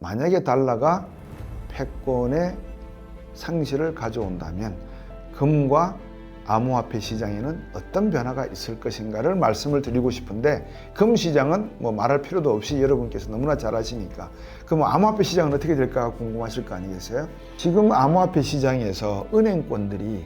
만약에 달러가 패권의 상실을 가져온다면 금과 암호화폐 시장에는 어떤 변화가 있을 것인가를 말씀을 드리고 싶은데 금 시장은 뭐 말할 필요도 없이 여러분께서 너무나 잘 아시니까 그럼 암호화폐 시장은 어떻게 될까 궁금하실 거 아니겠어요? 지금 암호화폐 시장에서 은행권들이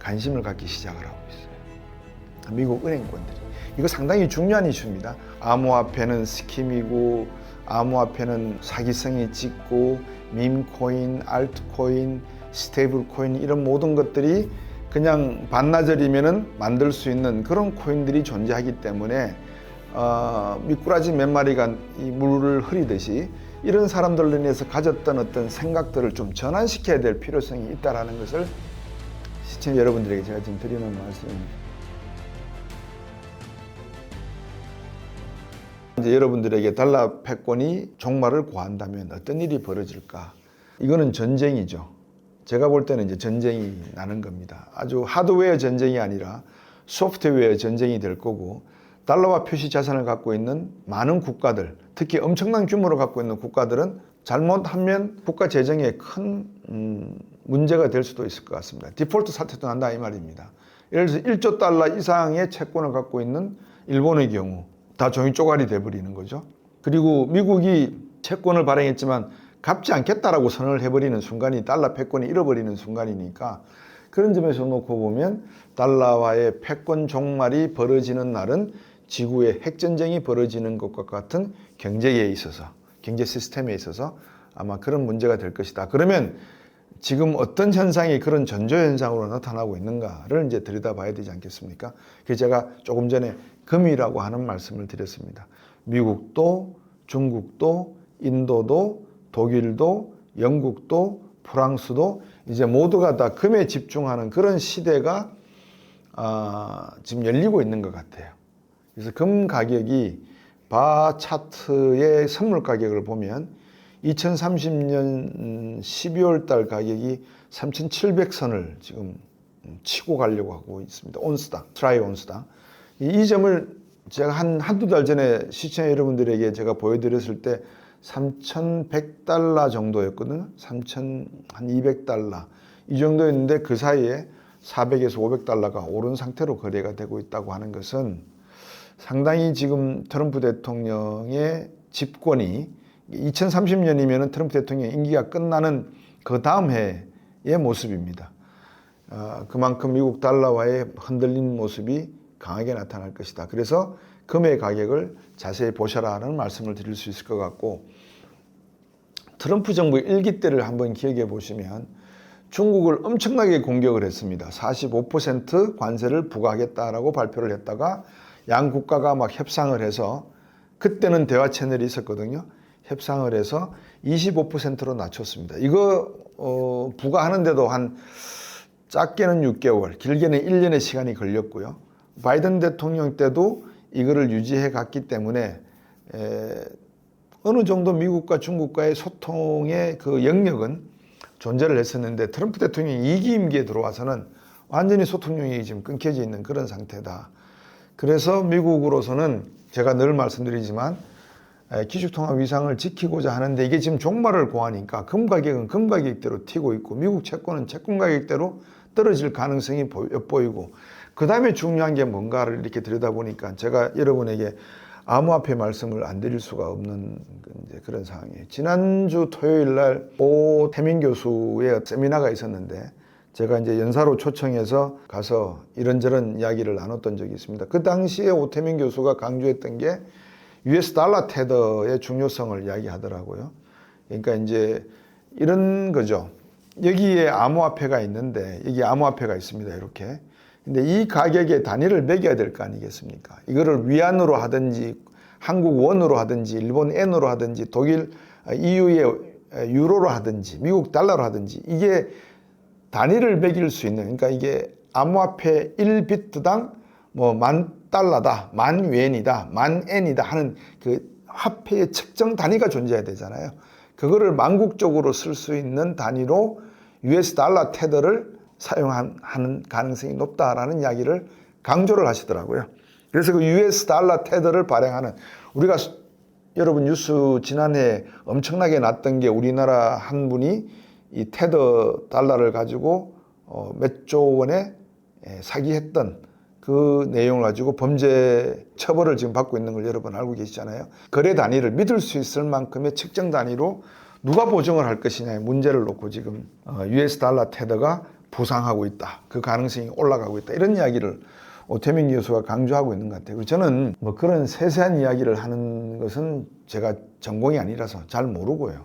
관심을 갖기 시작을 하고 있어요. 미국 은행권들이. 이거 상당히 중요한 이슈입니다. 암호화폐는 스킴이고 암호화폐는 사기성이 짙고 밈코인, 알트코인, 스테이블코인 이런 모든 것들이 그냥 반나절이면은 만들 수 있는 그런 코인들이 존재하기 때문에 어, 미꾸라지 몇 마리가 이 물을 흐리듯이 이런 사람들로 인해서 가졌던 어떤 생각들을 좀 전환시켜야 될 필요성이 있다라는 것을 시청자 여러분들에게 제가 지금 드리는 말씀입니다. 이제 여러분들에게 달러 패권이 종말을 고한다면 어떤 일이 벌어질까? 이거는 전쟁이죠. 제가 볼 때는 이제 전쟁이 나는 겁니다. 아주 하드웨어 전쟁이 아니라 소프트웨어 전쟁이 될 거고 달러와 표시 자산을 갖고 있는 많은 국가들, 특히 엄청난 규모를 갖고 있는 국가들은 잘못하면 국가 재정에 큰 음, 문제가 될 수도 있을 것 같습니다. 디폴트 사태도 난다 이 말입니다. 예를 들어서 1조 달러 이상의 채권을 갖고 있는 일본의 경우 다 종이 쪼가리 돼버리는 거죠. 그리고 미국이 채권을 발행했지만 갚지 않겠다라고 선언을 해버리는 순간이 달러 패권이 잃어버리는 순간이니까 그런 점에서 놓고 보면 달러와의 패권 종말이 벌어지는 날은 지구의 핵전쟁이 벌어지는 것과 같은 경제에 있어서 경제 시스템에 있어서 아마 그런 문제가 될 것이다. 그러면 지금 어떤 현상이 그런 전조 현상으로 나타나고 있는가를 이제 들여다봐야 되지 않겠습니까? 그래서 제가 조금 전에 금이라고 하는 말씀을 드렸습니다. 미국도 중국도 인도도 독일도 영국도 프랑스도 이제 모두가 다 금에 집중하는 그런 시대가 아, 지금 열리고 있는 것 같아요. 그래서 금 가격이 바 차트의 선물 가격을 보면 2030년 12월 달 가격이 3,700선을 지금 치고 가려고 하고 있습니다. 온스당, 트라이 온스당. 이, 이 점을 제가 한, 한두 달 전에 시청자 여러분들에게 제가 보여드렸을 때 3,100달러 정도였거든요. 3,200달러. 이 정도였는데 그 사이에 400에서 500달러가 오른 상태로 거래가 되고 있다고 하는 것은 상당히 지금 트럼프 대통령의 집권이 2030년이면 트럼프 대통령 임기가 끝나는 그 다음 해의 모습입니다. 어, 그만큼 미국 달러와의 흔들린 모습이 강하게 나타날 것이다. 그래서 금의 가격을 자세히 보셔라 하는 말씀을 드릴 수 있을 것 같고 트럼프 정부 일기 때를 한번 기억해 보시면 중국을 엄청나게 공격을 했습니다. 45% 관세를 부과하겠다라고 발표를 했다가 양 국가가 막 협상을 해서 그때는 대화 채널이 있었거든요. 협상을 해서 25%로 낮췄습니다. 이거 어, 부과하는데도 한 작게는 6개월, 길게는 1년의 시간이 걸렸고요. 바이든 대통령 때도 이거를 유지해 갔기 때문에 에, 어느 정도 미국과 중국과의 소통의 그 영역은 존재를 했었는데 트럼프 대통령이 2기 임기에 들어와서는 완전히 소통력이 지금 끊겨져 있는 그런 상태다. 그래서 미국으로서는 제가 늘 말씀드리지만 기축통화 위상을 지키고자 하는데 이게 지금 종말을 고하니까 금 가격은 금 가격대로 튀고 있고 미국 채권은 채권 가격대로 떨어질 가능성이 엿보이고 그 다음에 중요한 게 뭔가를 이렇게 들여다보니까 제가 여러분에게 암호화폐 말씀을 안 드릴 수가 없는 그런 상황이에요. 지난주 토요일 날 오 태민 교수의 세미나가 있었는데 제가 이제 연사로 초청해서 가서 이런저런 이야기를 나눴던 적이 있습니다. 그 당시에 오태민 교수가 강조했던 게 US 달러 테더의 중요성을 이야기하더라고요. 그러니까 이제 이런 거죠. 여기에 암호화폐가 있는데 여기 암호화폐가 있습니다. 이렇게. 근데 이 가격에 단위를 매겨야 될 거 아니겠습니까? 이거를 위안으로 하든지 한국 원으로 하든지 일본 엔으로 하든지 독일 EU의 유로로 하든지 미국 달러로 하든지 이게 단위를 매길 수 있는 그러니까 이게 암호화폐 1비트당 뭐 만 달러다, 만 위엔이다, 만 엔이다 하는 그 화폐의 측정 단위가 존재해야 되잖아요. 그거를 만국적으로 쓸 수 있는 단위로 US 달러 테더를 사용하는 가능성이 높다라는 이야기를 강조를 하시더라고요. 그래서 그 US 달러 테더를 발행하는 우리가 여러분 뉴스 지난해 엄청나게 났던 게 우리나라 한 분이 이 테더 달러를 가지고 어, 몇조 원에 예, 사기했던 그 내용을 가지고 범죄 처벌을 지금 받고 있는 걸 여러분 알고 계시잖아요. 거래 단위를 믿을 수 있을 만큼의 측정 단위로 누가 보증을 할 것이냐의 문제를 놓고 지금 어, US 달러 테더가 부상하고 있다. 그 가능성이 올라가고 있다. 이런 이야기를 오태민 교수가 강조하고 있는 것 같아요. 저는 뭐 그런 세세한 이야기를 하는 것은 제가 전공이 아니라서 잘 모르고요.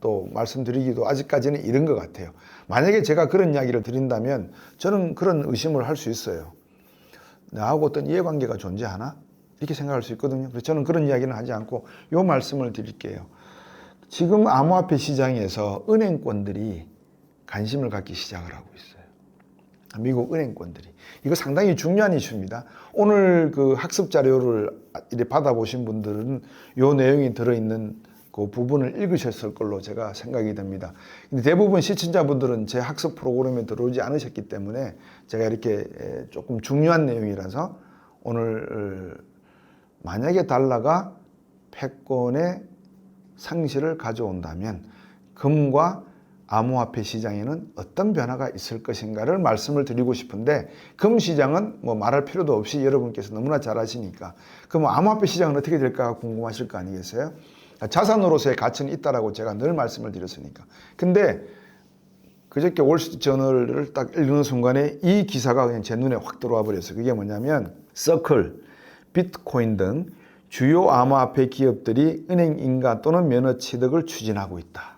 또 말씀드리기도 아직까지는 이른 것 같아요. 만약에 제가 그런 이야기를 드린다면 저는 그런 의심을 할 수 있어요. 나하고 어떤 이해관계가 존재하나? 이렇게 생각할 수 있거든요. 그래서 저는 그런 이야기는 하지 않고 요 말씀을 드릴게요. 지금 암호화폐 시장에서 은행권들이 관심을 갖기 시작을 하고 있어요. 미국 은행권들이. 이거 상당히 중요한 이슈입니다. 오늘 그 학습 자료를 받아보신 분들은 요 내용이 들어있는 그 부분을 읽으셨을 걸로 제가 생각이 됩니다. 근데 대부분 시청자분들은 제 학습 프로그램에 들어오지 않으셨기 때문에 제가 이렇게 조금 중요한 내용이라서 오늘 만약에 달러가 패권의 상실을 가져온다면 금과 암호화폐 시장에는 어떤 변화가 있을 것인가를 말씀을 드리고 싶은데 금 시장은 뭐 말할 필요도 없이 여러분께서 너무나 잘 아시니까 그럼 암호화폐 시장은 어떻게 될까 궁금하실 거 아니겠어요? 자산으로서의 가치는 있다라고 제가 늘 말씀을 드렸으니까. 근데 그저께 월스트리트저널을 딱 읽는 순간에 이 기사가 그냥 제 눈에 확 들어와 버렸어요. 그게 뭐냐면 서클, 비트코인 등 주요 암호화폐 기업들이 은행 인가 또는 면허 취득을 추진하고 있다.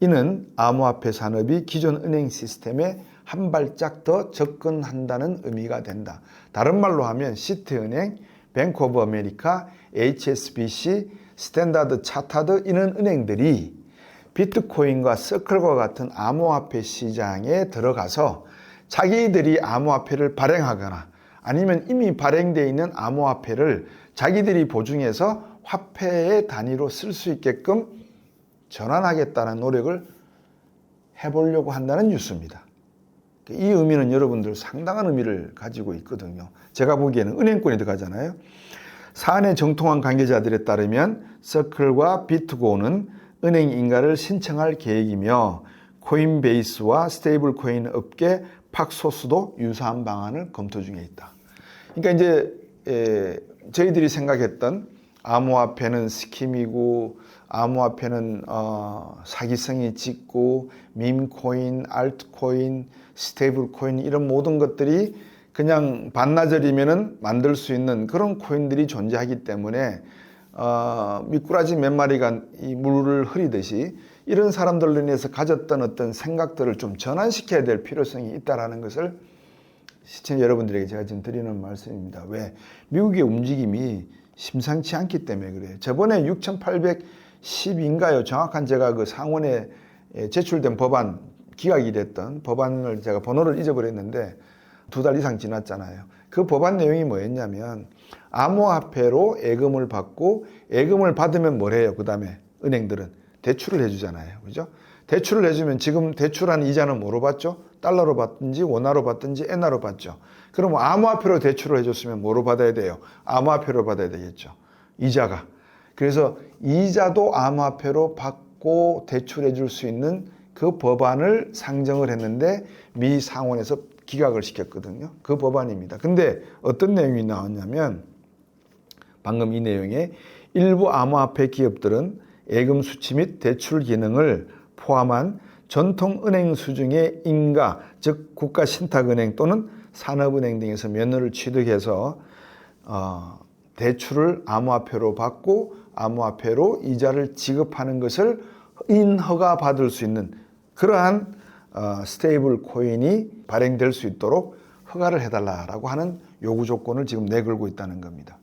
이는 암호화폐 산업이 기존 은행 시스템에 한 발짝 더 접근한다는 의미가 된다. 다른 말로 하면 시티은행, 뱅크 오브 아메리카, HSBC, 스탠다드 차타드 이런 은행들이 비트코인과 서클과 같은 암호화폐 시장에 들어가서 자기들이 암호화폐를 발행하거나 아니면 이미 발행되어 있는 암호화폐를 자기들이 보증해서 화폐의 단위로 쓸 수 있게끔 전환하겠다는 노력을 해보려고 한다는 뉴스입니다. 이 의미는 여러분들 상당한 의미를 가지고 있거든요. 제가 보기에는 은행권이 들어가잖아요. 사안의 정통한 관계자들에 따르면 서클과 비트고는 은행 인가를 신청할 계획이며 코인베이스와 스테이블 코인 업계 팍소스도 유사한 방안을 검토 중에 있다. 그러니까 이제 에, 저희들이 생각했던 암호화폐는 스킴이고 암호화폐는 어, 사기성이 짙고 밈코인, 알트코인, 스테이블코인 이런 모든 것들이 그냥 반나절이면은 만들 수 있는 그런 코인들이 존재하기 때문에 어, 미꾸라지 몇 마리가 이 물을 흐리듯이 이런 사람들로 인해서 가졌던 어떤 생각들을 좀 전환시켜야 될 필요성이 있다라는 것을 시청자 여러분들에게 제가 지금 드리는 말씀입니다. 왜? 미국의 움직임이 심상치 않기 때문에 그래요. 저번에 6,810인가요? 정확한 제가 그 상원에 제출된 법안, 기각이 됐던 법안을 제가 번호를 잊어버렸는데 두 달 이상 지났잖아요. 그 법안 내용이 뭐였냐면 암호화폐로 예금을 받고 예금을 받으면 뭘 해요? 그 다음에 은행들은 대출을 해주잖아요. 그죠? 대출을 해주면 지금 대출한 이자는 뭐로 받죠? 달러로 받든지 원화로 받든지 엔화로 받죠. 그럼 암호화폐로 대출을 해줬으면 뭐로 받아야 돼요? 암호화폐로 받아야 되겠죠. 이자가. 그래서 이자도 암호화폐로 받고 대출해 줄 수 있는 그 법안을 상정을 했는데 미 상원에서 기각을 시켰거든요. 그 법안입니다. 근데 어떤 내용이 나왔냐면 방금 이 내용에 일부 암호화폐 기업들은 예금 수치 및 대출 기능을 포함한 전통 은행 수중의 인가, 즉 국가 신탁은행 또는 산업은행 등에서 면허를 취득해서 어, 대출을 암호화폐로 받고 암호화폐로 이자를 지급하는 것을 인허가 받을 수 있는 그러한 어, 스테이블 코인이 발행될 수 있도록 허가를 해달라라고 하는 요구 조건을 지금 내걸고 있다는 겁니다.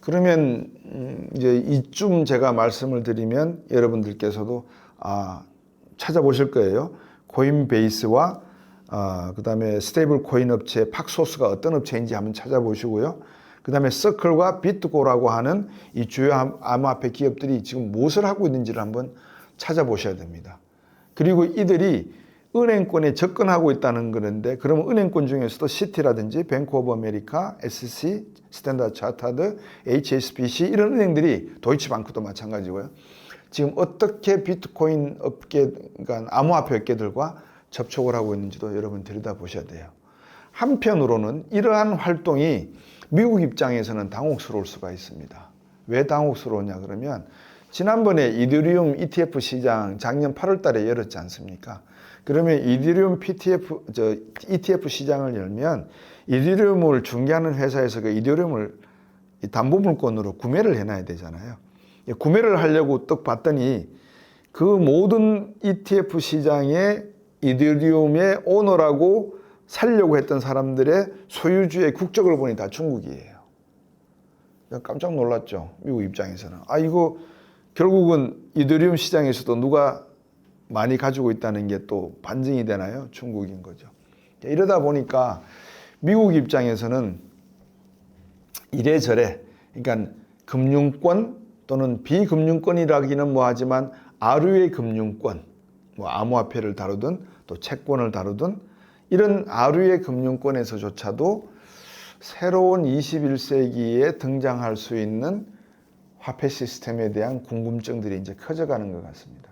그러면 음, 이제 이쯤 제가 말씀을 드리면 여러분들께서도 아, 찾아보실 거예요. 코인베이스와 어, 그다음에 스테이블 코인 업체 팍소스가 어떤 업체인지 한번 찾아보시고요. 그 다음에 서클과 비트고라고 하는 이 주요 암호화폐 기업들이 지금 무엇을 하고 있는지를 한번 찾아보셔야 됩니다. 그리고 이들이 은행권에 접근하고 있다는 그런데 그러면 은행권 중에서도 시티라든지 뱅크 오브 아메리카, SC, 스탠다드 차타드, HSBC 이런 은행들이 도이치방크도 마찬가지고요. 지금 어떻게 비트코인 업계, 그러니까 암호화폐 업계들과 접촉을 하고 있는지도 여러분 들여다보셔야 돼요. 한편으로는 이러한 활동이 미국 입장에서는 당혹스러울 수가 있습니다. 왜 당혹스러우냐 그러면 지난번에 이더리움 ETF 시장 작년 8월 달에 열었지 않습니까? 그러면 이더리움 PTF, 저 ETF 시장을 열면 이더리움을 중개하는 회사에서 그 이더리움을 이 담보물권으로 구매를 해놔야 되잖아요. 구매를 하려고 떡 봤더니 그 모든 ETF 시장에 이더리움의 오너라고 살려고 했던 사람들의 소유주의 국적을 보니 다 중국이에요. 깜짝 놀랐죠. 미국 입장에서는. 아, 이거 결국은 이더리움 시장에서도 누가 많이 가지고 있다는 게 또 반증이 되나요? 중국인 거죠. 이러다 보니까 미국 입장에서는 이래저래, 그러니까 금융권 또는 비금융권이라기는 뭐하지만 아류의 금융권, 뭐 암호화폐를 다루든 또 채권을 다루든 이런 아류의 금융권에서조차도 새로운 21세기에 등장할 수 있는 화폐 시스템에 대한 궁금증들이 이제 커져가는 것 같습니다.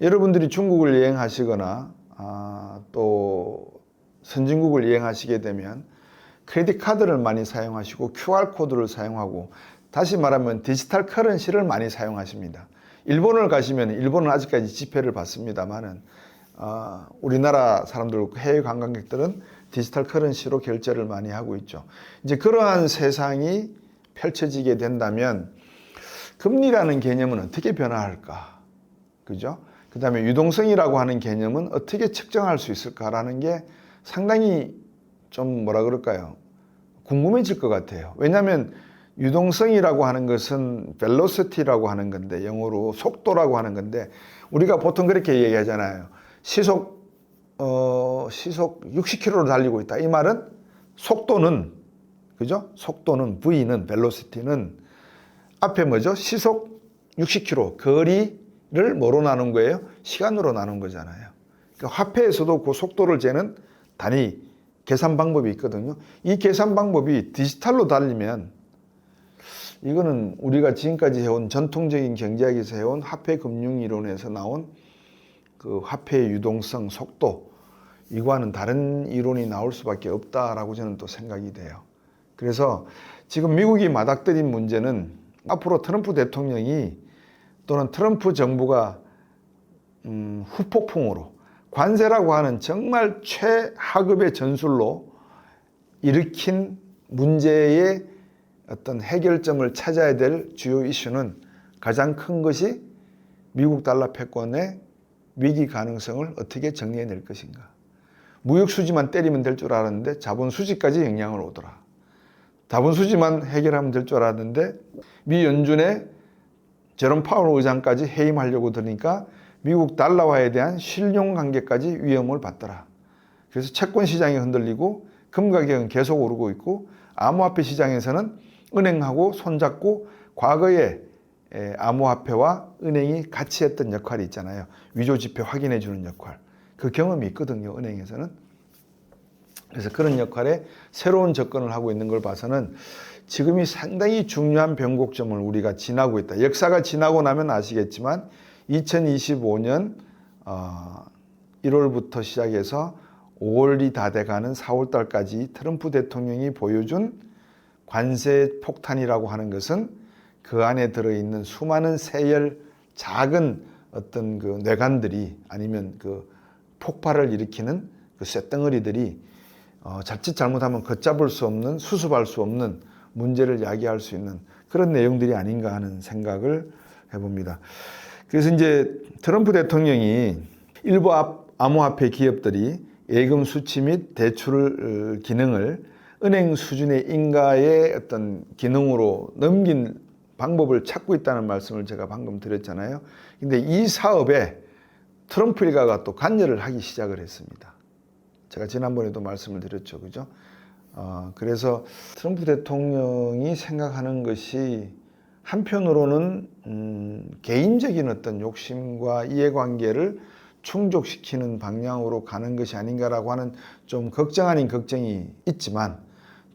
여러분들이 중국을 여행하시거나 아, 또 선진국을 여행하시게 되면 크레딧 카드를 많이 사용하시고 QR 코드를 사용하고 다시 말하면 디지털 커런시를 많이 사용하십니다. 일본을 가시면 일본은 아직까지 지폐를 받습니다만은 어, 우리나라 사람들 해외 관광객들은 디지털 커런시로 결제를 많이 하고 있죠. 이제 그러한 세상이 펼쳐지게 된다면 금리라는 개념은 어떻게 변화할까? 그죠? 그 다음에 유동성이라고 하는 개념은 어떻게 측정할 수 있을까라는 게 상당히 좀 뭐라 그럴까요? 궁금해질 것 같아요. 왜냐하면 유동성이라고 하는 것은 velocity라고 하는 건데 영어로 속도라고 하는 건데 우리가 보통 그렇게 얘기하잖아요. 시속 어 시속 60km로 달리고 있다. 이 말은 속도는 그죠? 속도는 V는 velocity는 앞에 뭐죠? 시속 60km 거리를 뭐로 나눈 거예요? 시간으로 나눈 거잖아요. 그러니까 화폐에서도 그 속도를 재는 단위 계산 방법이 있거든요. 이 계산 방법이 디지털로 달리면 이거는 우리가 지금까지 해온 전통적인 경제학에서 해온 화폐 금융 이론에서 나온 그 화폐의 유동성, 속도 이거와는 다른 이론이 나올 수밖에 없다라고 저는 또 생각이 돼요. 그래서 지금 미국이 맞닥뜨린 문제는 앞으로 트럼프 대통령이 또는 트럼프 정부가 음, 후폭풍으로 관세라고 하는 정말 최하급의 전술로 일으킨 문제의 어떤 해결점을 찾아야 될 주요 이슈는 가장 큰 것이 미국 달러 패권의 위기 가능성을 어떻게 정리해낼 것인가. 무역 수지만 때리면 될 줄 알았는데 자본 수지까지 영향을 오더라. 자본 수지만 해결하면 될 줄 알았는데 미 연준의 제롬 파월 의장까지 해임하려고 들으니까 미국 달러화에 대한 신용 관계까지 위험을 받더라. 그래서 채권 시장이 흔들리고 금 가격은 계속 오르고 있고 암호화폐 시장에서는 은행하고 손잡고 과거에 암호화폐와 은행이 같이 했던 역할이 있잖아요. 위조 지표 확인해 주는 역할. 그 경험이 있거든요. 은행에서는. 그래서 그런 역할에 새로운 접근을 하고 있는 걸 봐서는 지금이 상당히 중요한 변곡점을 우리가 지나고 있다. 역사가 지나고 나면 아시겠지만 2025년 1월부터 어, 시작해서 5월이 다 돼가는 4월달까지 트럼프 대통령이 보여준 관세 폭탄이라고 하는 것은 그 안에 들어있는 수많은 세열 작은 어떤 그 뇌관들이 아니면 그 폭발을 일으키는 그 쇳덩어리들이 어, 자칫 잘못하면 걷잡을 수 없는 수습할 수 없는 문제를 야기할 수 있는 그런 내용들이 아닌가 하는 생각을 해봅니다. 그래서 이제 트럼프 대통령이 일부 암호화폐 기업들이 예금 수치 및 대출 어, 기능을 은행 수준의 인가의 어떤 기능으로 넘긴 방법을 찾고 있다는 말씀을 제가 방금 드렸잖아요. 근데 이 사업에 트럼프 일가가 또 관여를 하기 시작을 했습니다. 제가 지난번에도 말씀을 드렸죠. 그죠? 어, 그래서 트럼프 대통령이 생각하는 것이 한편으로는 음, 개인적인 어떤 욕심과 이해관계를 충족시키는 방향으로 가는 것이 아닌가라고 하는 좀 걱정 아닌 걱정이 있지만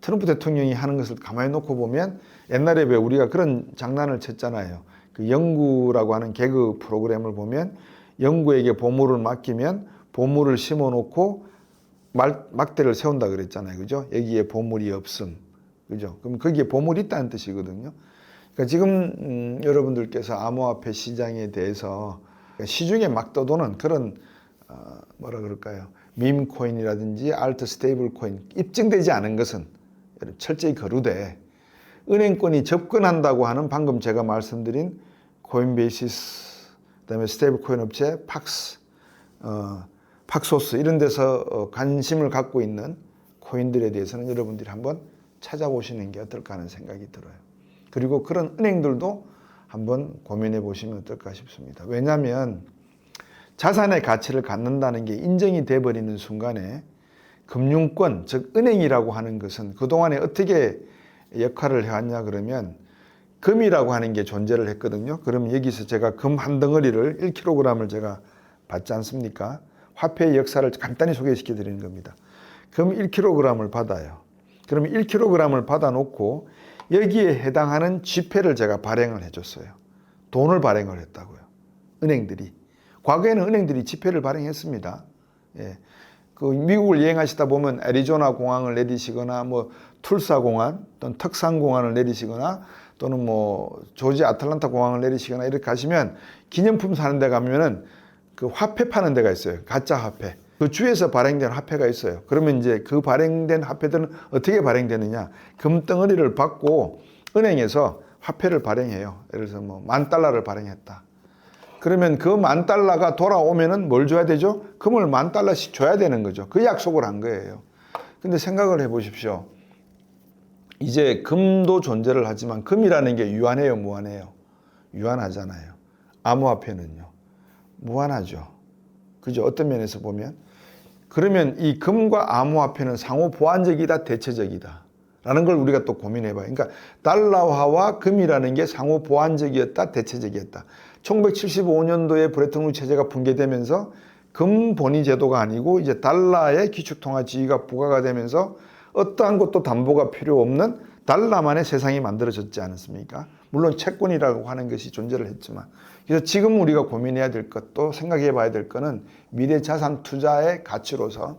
트럼프 대통령이 하는 것을 가만히 놓고 보면 옛날에 왜 우리가 그런 장난을 쳤잖아요. 그 영구라고 하는 개그 프로그램을 보면 영구에게 보물을 맡기면 보물을 심어 놓고 막대를 세운다 그랬잖아요. 그죠? 여기에 보물이 없음. 그죠? 그럼 거기에 보물이 있다는 뜻이거든요. 그러니까 지금 음, 여러분들께서 암호화폐 시장에 대해서 시중에 막 떠도는 그런 어, 뭐라 그럴까요? 밈 코인이라든지 알트 스테이블 코인 입증되지 않은 것은 철저히 거루되 은행권이 접근한다고 하는 방금 제가 말씀드린 코인베이시스 그다음에 스테이블 코인 업체 팍스 어, 팍소스 이런 데서 어, 관심을 갖고 있는 코인들에 대해서는 여러분들이 한번 찾아보시는 게 어떨까 하는 생각이 들어요. 그리고 그런 은행들도 한번 고민해 보시면 어떨까 싶습니다. 왜냐하면 자산의 가치를 갖는다는 게 인정이 돼 버리는 순간에 금융권, 즉 은행이라고 하는 것은 그동안에 어떻게 역할을 해왔냐 그러면 금이라고 하는 게 존재를 했거든요. 그럼 여기서 제가 금 한 덩어리를 1kg을 제가 받지 않습니까? 화폐의 역사를 간단히 소개시켜 드리는 겁니다. 금 1kg을 받아요. 그러면 1kg을 받아 놓고 여기에 해당하는 지폐를 제가 발행을 해줬어요. 돈을 발행을 했다고요. 은행들이. 과거에는 은행들이 지폐를 발행했습니다. 예. 그 미국을 여행하시다 보면 애리조나 공항을 내리시거나 뭐 툴사 공항 또는 턱산 공항을 내리시거나 또는 뭐 조지 아틀란타 공항을 내리시거나 이렇게 가시면 기념품 사는 데 가면은 그 화폐 파는 데가 있어요. 가짜 화폐. 그 주에서 발행된 화폐가 있어요. 그러면 이제 그 발행된 화폐들은 어떻게 발행되느냐? 금덩어리를 받고 은행에서 화폐를 발행해요. 예를 들어서 뭐 만 달러를 발행했다. 그러면 그 만 달러가 돌아오면은 뭘 줘야 되죠? 금을 만 달러씩 줘야 되는 거죠. 그 약속을 한 거예요. 근데 생각을 해 보십시오. 이제 금도 존재를 하지만 금이라는 게 유한해요, 무한해요? 유한하잖아요. 암호화폐는요. 무한하죠. 그죠? 어떤 면에서 보면 그러면 이 금과 암호화폐는 상호 보완적이다, 대체적이다. 라는 걸 우리가 또 고민해 봐요. 그러니까 달러화와 금이라는 게 상호 보완적이었다, 대체적이었다. 1975년도에 브레튼 우 체제가 붕괴되면서 금 본위 제도가 아니고 이제 달러의 기축통화 지위가 부과가 되면서 어떠한 것도 담보가 필요 없는 달러만의 세상이 만들어졌지 않았습니까? 물론 채권이라고 하는 것이 존재를 했지만 그래서 지금 우리가 고민해야 될 것도 생각해 봐야 될 것은 미래 자산 투자의 가치로서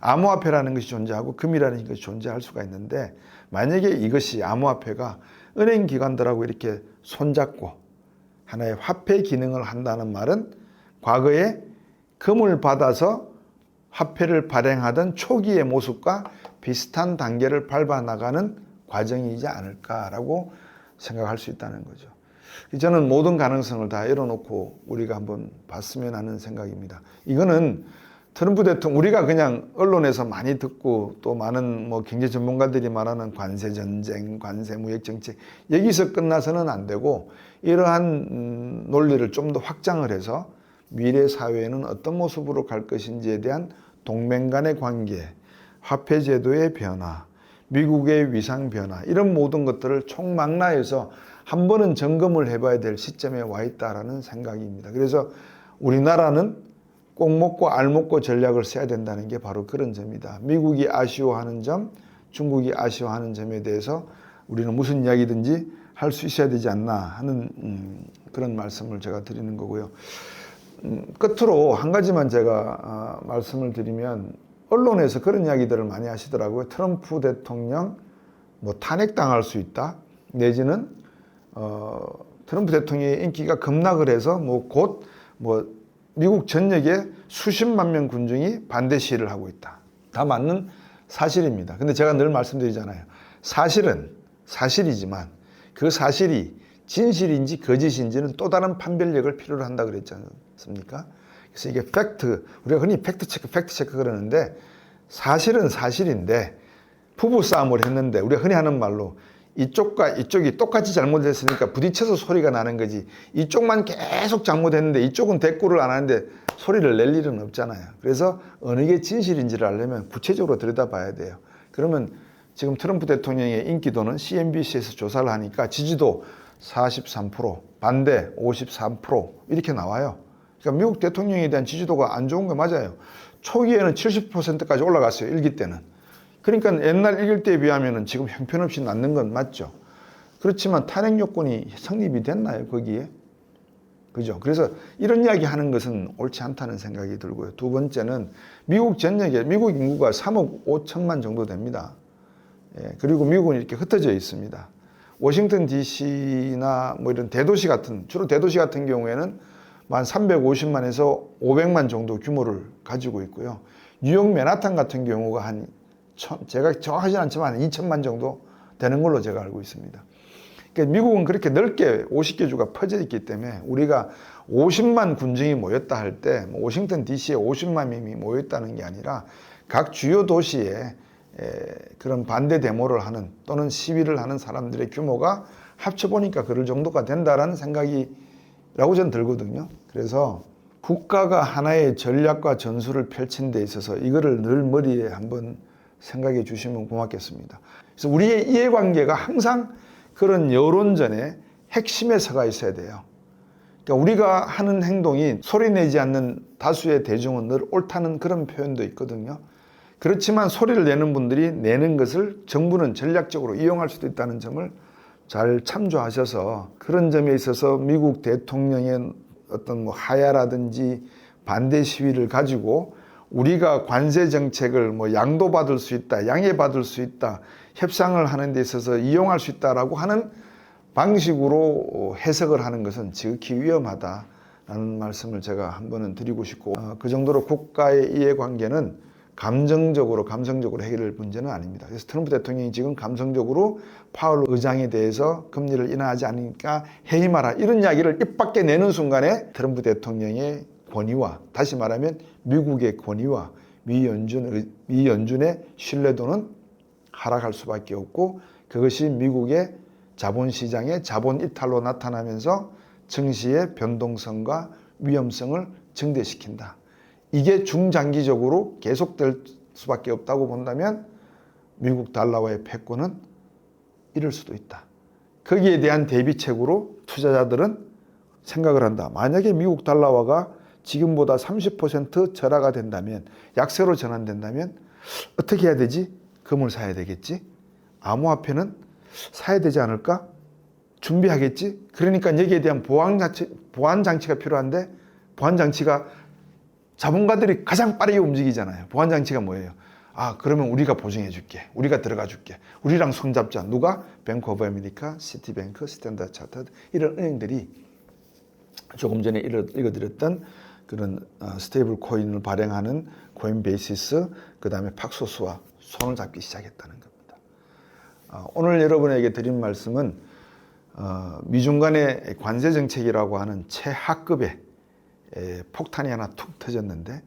암호화폐라는 것이 존재하고 금이라는 것이 존재할 수가 있는데 만약에 이것이 암호화폐가 은행 기관들하고 이렇게 손잡고 하나의 화폐 기능을 한다는 말은 과거에 금을 받아서 화폐를 발행하던 초기의 모습과 비슷한 단계를 밟아 나가는 과정이지 않을까라고 생각할 수 있다는 거죠. 저는 모든 가능성을 다 열어놓고 우리가 한번 봤으면 하는 생각입니다. 이거는 트럼프 대통령 우리가 그냥 언론에서 많이 듣고 또 많은 뭐 경제 전문가들이 말하는 관세 전쟁, 관세 무역 정책 여기서 끝나서는 안 되고 이러한 음, 논리를 좀 더 확장을 해서 미래 사회에는 어떤 모습으로 갈 것인지에 대한 동맹 간의 관계, 화폐 제도의 변화, 미국의 위상 변화 이런 모든 것들을 총망라해서 한 번은 점검을 해봐야 될 시점에 와 있다라는 생각입니다. 그래서 우리나라는 꼭 먹고 알 먹고 전략을 써야 된다는 게 바로 그런 점이다. 미국이 아쉬워하는 점, 중국이 아쉬워하는 점에 대해서 우리는 무슨 이야기든지 할 수 있어야 되지 않나 하는 음, 그런 말씀을 제가 드리는 거고요. 음, 끝으로 한 가지만 제가 아, 말씀을 드리면 언론에서 그런 이야기들을 많이 하시더라고요. 트럼프 대통령 뭐 탄핵당할 수 있다. 내지는 어, 트럼프 대통령의 인기가 급락을 해서 뭐 곧뭐 미국 전역에 수십만 명 군중이 반대 시위를 하고 있다. 다 맞는 사실입니다. 근데 제가 늘 말씀드리잖아요. 사실은 사실이지만 그 사실이 진실인지 거짓인지는 또 다른 판별력을 필요로 한다 그랬지 않습니까? 그래서 이게 팩트, 우리가 흔히 팩트 체크, 팩트 체크 그러는데 사실은 사실인데 부부 싸움을 했는데 우리가 흔히 하는 말로 이쪽과 이쪽이 똑같이 잘못했으니까 부딪혀서 소리가 나는 거지. 이쪽만 계속 잘못했는데 이쪽은 대꾸를 안 하는데 소리를 낼 일은 없잖아요. 그래서 어느 게 진실인지를 알려면 구체적으로 들여다봐야 돼요. 그러면 지금 트럼프 대통령의 인기도는 CNBC에서 조사를 하니까 지지도 43%, 반대 53% 이렇게 나와요. 그러니까 미국 대통령에 대한 지지도가 안 좋은 거 맞아요. 초기에는 70%까지 올라갔어요. 일기 때는. 그러니까 옛날 일기 때에 비하면 지금 형편없이 낮는 건 맞죠. 그렇지만 탄핵 요건이 성립이 됐나요, 거기에? 그죠? 그래서 이런 이야기 하는 것은 옳지 않다는 생각이 들고요. 두 번째는 미국 전역에 미국 인구가 3억 5천만 정도 됩니다. 예, 그리고 미국은 이렇게 흩어져 있습니다. 워싱턴 DC나 뭐 이런 대도시 같은 주로 대도시 같은 경우에는 만 350만에서 500만 정도 규모를 가지고 있고요. 뉴욕 맨하탄 같은 경우가 한 천, 제가 정확하진 않지만 2천만 정도 되는 걸로 제가 알고 있습니다. 그러니까 미국은 그렇게 넓게 50개 주가 퍼져 있기 때문에 우리가 50만 군중이 모였다 할때뭐 워싱턴 DC에 50만 명이 모였다는 게 아니라 각 주요 도시에 에, 그런 반대 데모를 하는 또는 시위를 하는 사람들의 규모가 합쳐보니까 그럴 정도가 된다라는 생각이 라고 저는 들거든요. 그래서 국가가 하나의 전략과 전술을 펼친 데 있어서 이거를 늘 머리에 한번 생각해 주시면 고맙겠습니다. 그래서 우리의 이해관계가 항상 그런 여론전의 핵심에 서가 있어야 돼요. 그러니까 우리가 하는 행동이 소리 내지 않는 다수의 대중은 늘 옳다는 그런 표현도 있거든요. 그렇지만 소리를 내는 분들이 내는 것을 정부는 전략적으로 이용할 수도 있다는 점을 잘 참조하셔서 그런 점에 있어서 미국 대통령의 어떤 뭐 하야라든지 반대 시위를 가지고 우리가 관세 정책을 뭐 양도받을 수 있다, 양해받을 수 있다, 협상을 하는 데 있어서 이용할 수 있다라고 하는 방식으로 해석을 하는 것은 지극히 위험하다라는 말씀을 제가 한 번은 드리고 싶고 어, 그 정도로 국가의 이해관계는 감정적으로 감성적으로 해결할 문제는 아닙니다. 그래서 트럼프 대통령이 지금 감성적으로 파월 의장에 대해서 금리를 인하하지 않으니까 해임하라 이런 이야기를 입 밖에 내는 순간에 트럼프 대통령의 권위와 다시 말하면 미국의 권위와 미 연준 미 연준의 신뢰도는 하락할 수밖에 없고 그것이 미국의 자본 시장의 자본 이탈로 나타나면서 증시의 변동성과 위험성을 증대시킨다. 이게 중장기적으로 계속될 수밖에 없다고 본다면 미국 달러와의 패권은 이럴 수도 있다. 거기에 대한 대비책으로 투자자들은 생각을 한다. 만약에 미국 달러화가 지금보다 30% 절하가 된다면, 약세로 전환된다면 어떻게 해야 되지? 금을 사야 되겠지? 암호화폐는 사야 되지 않을까? 준비하겠지? 그러니까 여기에 대한 보안 장치, 보안 장치가 필요한데 보안 장치가 자본가들이 가장 빠르게 움직이잖아요. 보안 장치가 뭐예요? 아, 그러면 우리가 보증해 줄게. 우리가 들어가 줄게. 우리랑 손잡자. 누가? 뱅크 오브 아메리카, 시티뱅크, 스탠다드 차터드 이런 은행들이 조금 전에 읽어드렸던 그런 스테이블 코인을 발행하는 코인 베이시스 그 다음에 팍소스와 손을 잡기 시작했다는 겁니다. 어, 오늘 여러분에게 드린 말씀은 어, 미중 간의 관세 정책이라고 하는 최하급의 폭탄이 하나 툭 터졌는데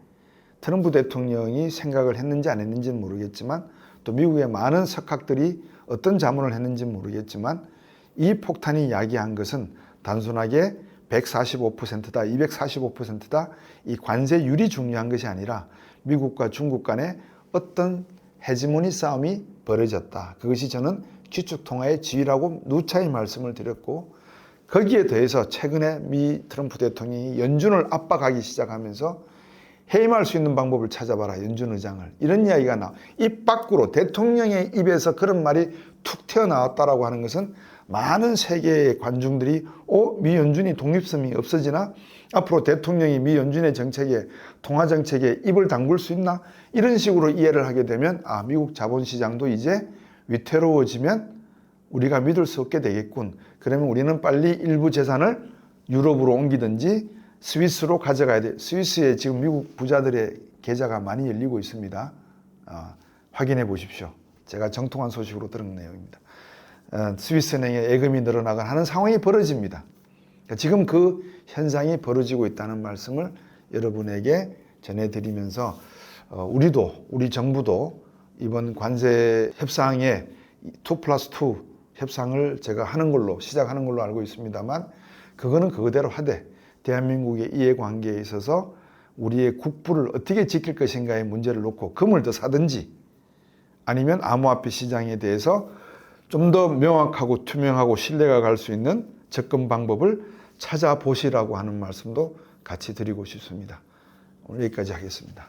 트럼프 대통령이 생각을 했는지 안 했는지는 모르겠지만 또 미국의 많은 석학들이 어떤 자문을 했는지 모르겠지만 이 폭탄이 야기한 것은 단순하게 145%다, 245%다 이 관세율이 중요한 것이 아니라 미국과 중국 간의 어떤 헤지모니 싸움이 벌어졌다. 그것이 저는 기축통화의 지위라고 누차히 말씀을 드렸고 거기에 더해서 최근에 미 트럼프 대통령이 연준을 압박하기 시작하면서 해임할 수 있는 방법을 찾아봐라 연준 의장을 이런 이야기가 나. 입 밖으로 대통령의 입에서 그런 말이 툭 튀어나왔다라고 하는 것은 많은 세계의 관중들이 어? 미 연준이 독립성이 없어지나? 앞으로 대통령이 미 연준의 정책에 통화 정책에 입을 담글 수 있나? 이런 식으로 이해를 하게 되면 아 미국 자본시장도 이제 위태로워지면 우리가 믿을 수 없게 되겠군. 그러면 우리는 빨리 일부 재산을 유럽으로 옮기든지 스위스로 가져가야 돼. 스위스에 지금 미국 부자들의 계좌가 많이 열리고 있습니다. 어, 확인해 보십시오. 제가 정통한 소식으로 들은 내용입니다. 어, 스위스은행에 예금이 늘어나가 하는 상황이 벌어집니다. 그러니까 지금 그 현상이 벌어지고 있다는 말씀을 여러분에게 전해드리면서 어, 우리도 우리 정부도 이번 관세 협상에 2 플러스 2 협상을 제가 하는 걸로 시작하는 걸로 알고 있습니다만 그거는 그거대로 하되 대한민국의 이해관계에 있어서 우리의 국부를 어떻게 지킬 것인가의 문제를 놓고 금을 더 사든지 아니면 암호화폐 시장에 대해서 좀 더 명확하고 투명하고 신뢰가 갈 수 있는 접근 방법을 찾아보시라고 하는 말씀도 같이 드리고 싶습니다. 오늘 여기까지 하겠습니다.